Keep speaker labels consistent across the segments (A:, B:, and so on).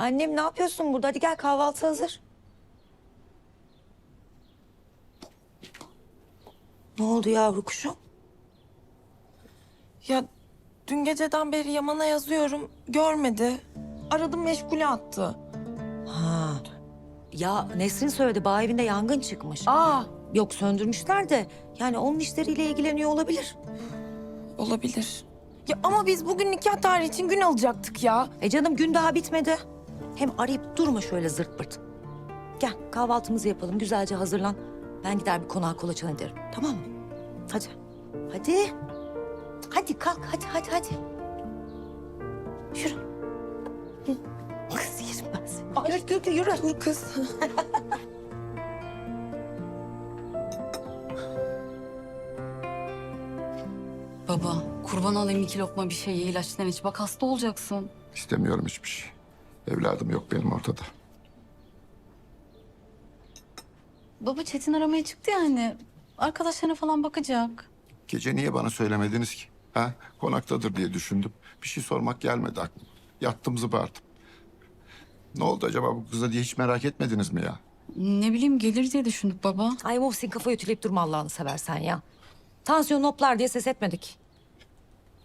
A: Annem ne yapıyorsun burada? Hadi gel kahvaltı hazır. Ne oldu yavru kuşum?
B: Ya dün geceden beri Yaman'a yazıyorum. Görmedi. Aradım meşgule attı.
A: Ha. Ya Nesrin söyledi bağ evinde yangın çıkmış.
B: Aa
A: Yok söndürmüşler de yani onun işleriyle ilgileniyor olabilir.
B: olabilir. Ya ama biz bugün nikah tarihi için gün alacaktık ya.
A: E canım gün daha bitmedi. Hem arayıp durma şöyle zırt pırt. Gel kahvaltımızı yapalım güzelce hazırlan. Ben gider bir konağa kolaçan ederim tamam mı? Hadi. Hadi. Hadi kalk hadi hadi hadi. Yürü. Hı. Kız yerim ben seni. Yürü yürü yürü.
B: Dur kız.
C: Baba, kurban olayım iki lokma bir şey ye, ilaçtan iç. Bak hasta olacaksın.
D: İstemiyorum hiçbir şey. Evladım yok benim ortada.
C: Baba Çetin aramaya çıktı yani. Arkadaşlarına falan bakacak.
D: Gece niye bana söylemediniz ki? Ha? Konaktadır diye düşündüm. Bir şey sormak gelmedi aklıma. Yattım zıbardım. Ne oldu acaba bu kıza diye hiç merak etmediniz mi ya?
C: Ne bileyim gelir diye düşündük baba.
A: Ay Muhsin kafayı ütüleyip durma Allah'ını seversen ya. Tansiyon hoplar diye ses etmedik.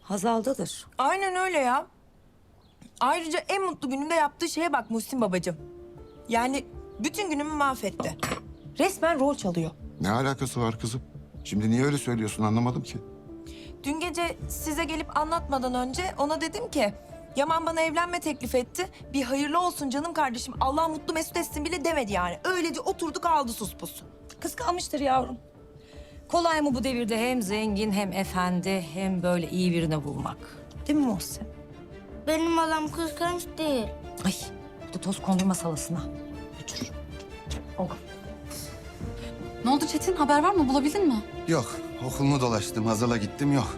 A: Hazal'dadır.
B: Aynen öyle ya. Ayrıca en mutlu günümde yaptığı şeye bak Muhsin babacığım. Yani bütün günümü mahvetti. Resmen rol çalıyor.
D: Ne alakası var kızım? Şimdi niye öyle söylüyorsun anlamadım ki.
B: Dün gece size gelip anlatmadan önce ona dedim ki... Yaman bana evlenme teklif etti. Bir hayırlı olsun canım kardeşim. Allah mutlu mesut etsin bile demedi yani. Öylece oturduk aldı sus pus.
A: Kıskanmıştır yavrum. Kolay mı bu devirde hem zengin hem efendi hem böyle iyi birini bulmak? Değil mi Muhsin?
E: Benim adam kıskanç değil.
A: Ay bu da toz kondurma salasına. Götür.
C: Ne oldu Çetin? Haber var mı? Bulabildin mi?
F: Yok. Okulunu dolaştım. Hazırla gittim yok.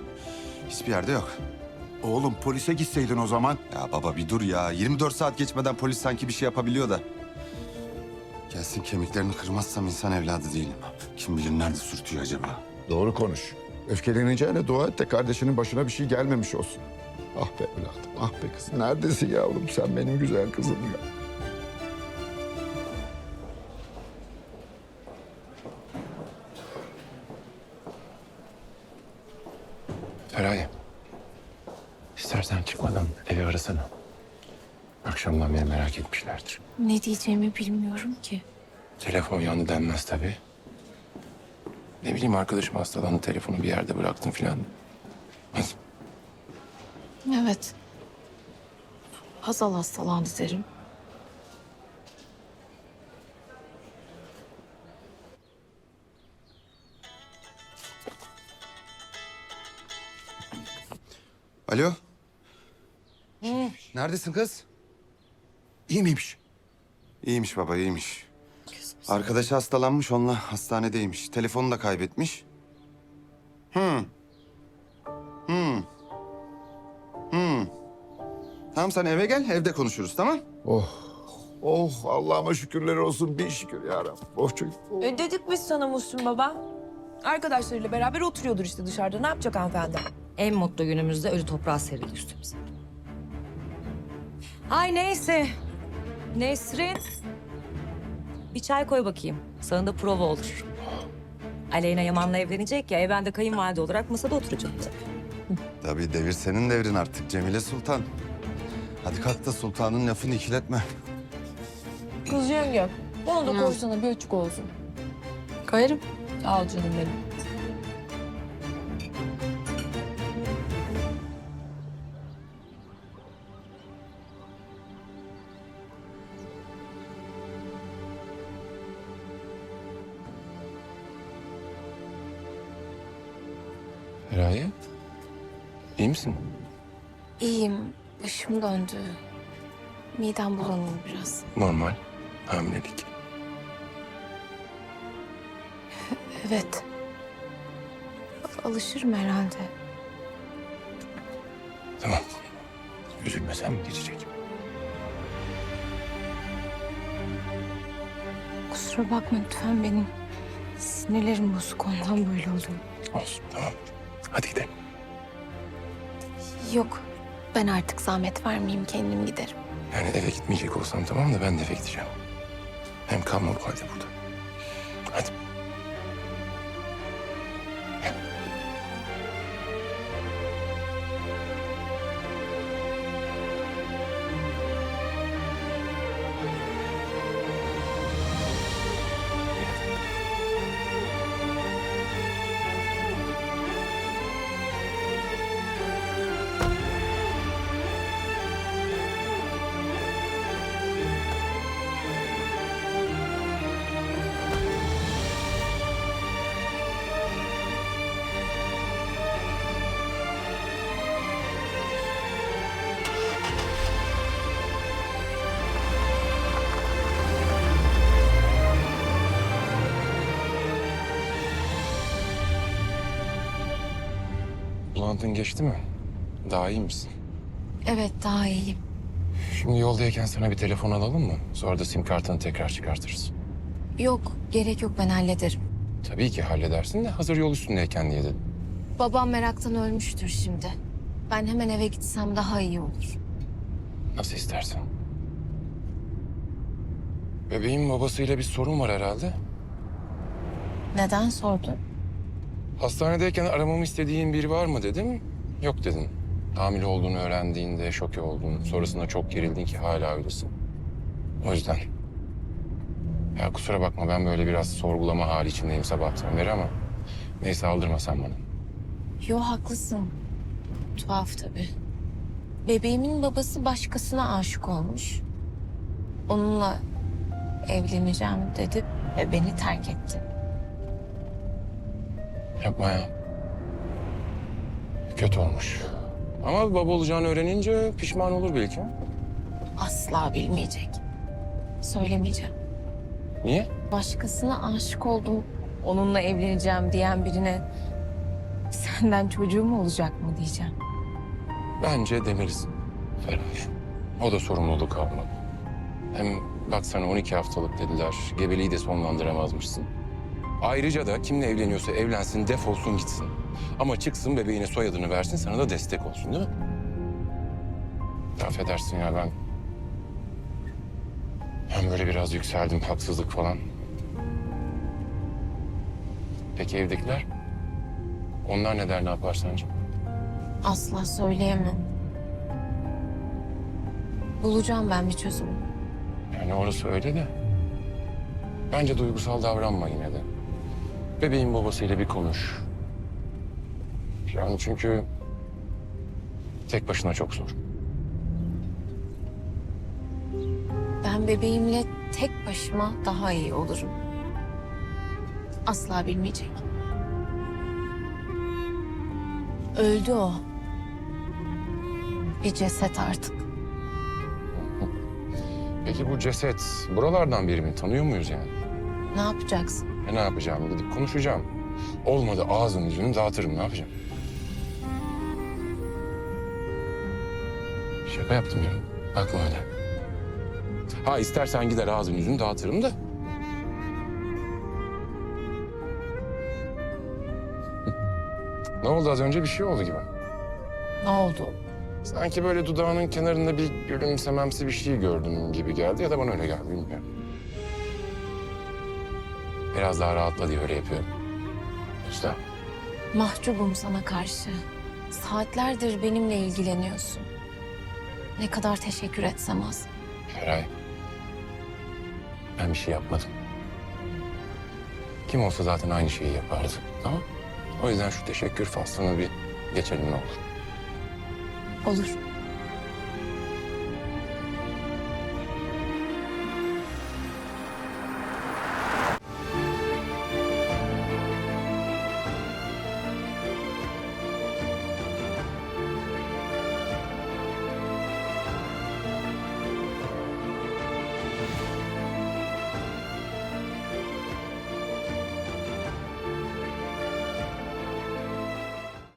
F: Hiçbir yerde yok.
D: Oğlum polise gitseydin o zaman.
F: Ya baba bir dur ya. 24 saat geçmeden polis sanki bir şey yapabiliyor da. Gelsin kemiklerini kırmazsam insan evladı değilim. Kim bilir nerede sürtüyor acaba?
D: Doğru konuş. Öfkeleneceğine dua et de kardeşinin başına bir şey gelmemiş olsun. Ah be evladım, ah be kızım. Neredesin yavrum sen benim güzel kızım ya.
G: Feraye. İstersen çıkmadan evi arasana. Akşamdan beri merak etmişlerdir.
H: Ne diyeceğimi bilmiyorum ki.
G: Telefon yandı denmez tabii. Ne bileyim arkadaşım hastalandı telefonu bir yerde bıraktım filan.
H: Evet. Hazal hastalandı derim.
F: Alo? Neredesin kız?
D: İyi miymiş?
F: İyiymiş baba iyiymiş. Arkadaşı hastalanmış onunla hastanedeymiş. Telefonunu da kaybetmiş. Hı. Hı. Tamam sen eve gel evde konuşuruz tamam?
D: Oh, oh Allah'ıma şükürler olsun. Bir şükür ya Rabbim. Oh çocuk. oh.
B: E dedik biz sana Muhsin baba. Arkadaşlarıyla beraber oturuyordur işte dışarıda. Ne yapacak hanımefendi?
A: En mutlu günümüzde ölü toprağa serildi üstümüze. Ay neyse. Nesrin. Bir çay koy bakayım. Sağında prova olur. Aleyna Yaman'la evlenecek ya. E ben de kayınvalide olarak masada oturacağım tabii.
F: Tabii devir senin devrin artık Cemile Sultan. Hadi kalk da sultanın lafını ikiletme.
B: Kız yenge. Bana da koysana bir açık olsun.
C: Koyarım.
B: Al canım benim.
G: Feraye. iyi misin?
H: İyiyim. Başım döndü. Midem bulanıyor biraz.
G: Normal. Hamilelik.
H: Evet. Alışırım herhalde.
G: Tamam. Üzülme sen geçecek.
H: Kusura bakma lütfen benim. Sinirlerim bozuk ondan böyle oldum.
G: Olsun tamam. Hadi gidelim.
H: Yok. Ben artık zahmet vermeyeyim kendim giderim.
G: Yani eve gitmeyecek olsam tamam da ben de eve gideceğim. Hem kalma bu halde burada. Hadi. Bulantın geçti mi? Daha iyi misin?
H: Evet daha iyiyim.
G: Şimdi yoldayken sana bir telefon alalım mı? Sonra da sim kartını tekrar çıkartırız.
H: Yok gerek yok ben hallederim.
G: Tabii ki halledersin de hazır yol üstündeyken diye dedim.
H: Babam meraktan ölmüştür şimdi. Ben hemen eve gitsem daha iyi olur.
G: Nasıl istersen. Bebeğin babasıyla bir sorun var herhalde.
H: Neden sordun?
G: Hastanedeyken aramamı istediğin biri var mı dedim. Yok dedin. Hamile olduğunu öğrendiğinde şoke oldun. Sonrasında çok gerildin ki hala öylesin. O yüzden. Ya kusura bakma ben böyle biraz sorgulama hali içindeyim sabahtan beri ama... Neyse aldırma sen bana.
H: Yo haklısın. Tuhaf tabii. Bebeğimin babası başkasına aşık olmuş. Onunla evleneceğim dedi ve beni terk etti.
G: Yapma ya. Kötü olmuş. Ama baba olacağını öğrenince pişman olur belki.
H: Asla bilmeyecek. Söylemeyeceğim.
G: Niye?
H: Başkasına aşık oldum, onunla evleneceğim diyen birine senden çocuğum olacak mı diyeceğim.
G: Bence demelisin Feraye. O da sorumluluk almalı. Hem bak sana 12 haftalık dediler. Gebeliği de sonlandıramazmışsın. Ayrıca da kimle evleniyorsa evlensin, defolsun gitsin. Ama çıksın bebeğine soyadını versin, sana da destek olsun değil mi? Affedersin ya ben... Ben böyle biraz yükseldim, haksızlık falan. Peki evdekiler? Onlar ne der, ne yapar sence?
H: Asla söyleyemem. Bulacağım ben bir çözüm.
G: Yani orası öyle de. Bence duygusal davranma yine de. Bebeğin babasıyla bir konuş. Yani çünkü tek başına çok zor.
H: Ben bebeğimle tek başıma daha iyi olurum. Asla bilmeyecek. Öldü o. Bir ceset artık.
G: Peki bu ceset buralardan biri mi? Tanıyor muyuz yani?
H: Ne yapacaksın?
G: E ne yapacağım? Gidip konuşacağım. Olmadı ağzını yüzünü dağıtırım. Ne yapacağım? Şaka yaptım ya. Bakma öyle. Ha istersen gider ağzını yüzünü dağıtırım da. ne oldu az önce bir şey oldu gibi.
H: Ne oldu?
G: Sanki böyle dudağının kenarında bir gülümsememsi bir şey gördüm gibi geldi ya da bana öyle geldi bilmiyorum. Biraz daha rahatla diye öyle yapıyorum. Usta.
H: Mahcubum sana karşı. Saatlerdir benimle ilgileniyorsun. Ne kadar teşekkür etsem az.
G: Feray. Ben bir şey yapmadım. Kim olsa zaten aynı şeyi yapardı. Tamam O yüzden şu teşekkür faslını bir geçelim ne olur.
H: Olur.